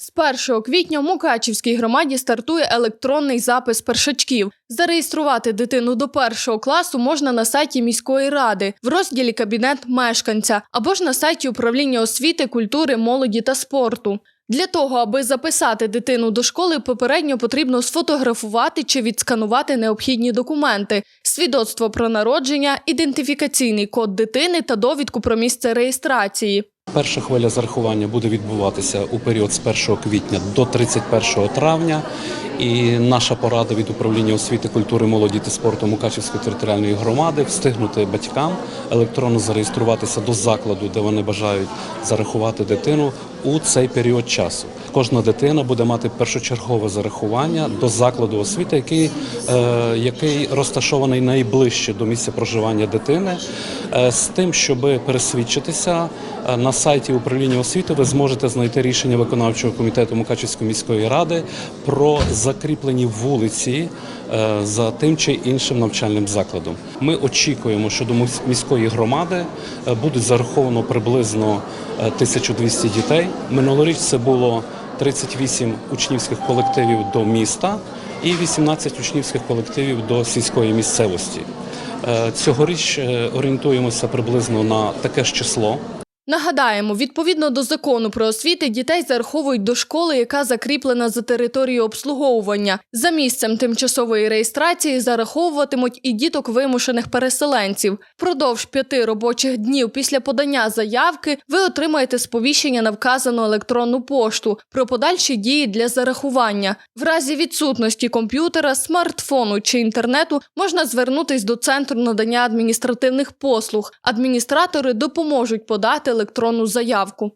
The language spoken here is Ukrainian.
З 1 квітня в Мукачівській громаді стартує електронний запис першачків. Зареєструвати дитину до першого класу можна на сайті міської ради в розділі Кабінет мешканця або ж на сайті управління освіти, культури, молоді та спорту. Для того, аби записати дитину до школи, попередньо потрібно сфотографувати чи відсканувати необхідні документи: свідоцтво про народження, ідентифікаційний код дитини та довідку про місце реєстрації. Перша хвиля зарахування буде відбуватися у період з 1 квітня до 31 травня. І наша порада від управління освіти, культури, молоді та спорту Мукачівської територіальної громади встигнути батькам електронно зареєструватися до закладу, де вони бажають зарахувати дитину у цей період часу. Кожна дитина буде мати першочергове зарахування до закладу освіти, який, е, який розташований найближче до місця проживання дитини, е, з тим, щоб пересвідчитися на сайті управління освіти, ви зможете знайти рішення виконавчого комітету Мукачівської міської ради про закріплені вулиці е, за тим чи іншим навчальним закладом. Ми очікуємо, що до міської громади е, буде зараховано приблизно е, 1200 дітей. Минулоріч це було 38 учнівських колективів до міста і 18 учнівських колективів до сільської місцевості. Е, Цьогоріч е, орієнтуємося приблизно на таке ж число. Нагадаємо, відповідно до закону про освіти, дітей зараховують до школи, яка закріплена за територією обслуговування. За місцем тимчасової реєстрації зараховуватимуть і діток вимушених переселенців. Впродовж п'яти робочих днів після подання заявки ви отримаєте сповіщення на вказану електронну пошту про подальші дії для зарахування. В разі відсутності комп'ютера, смартфону чи інтернету можна звернутись до центру надання адміністративних послуг. Адміністратори допоможуть подати електронну заявку.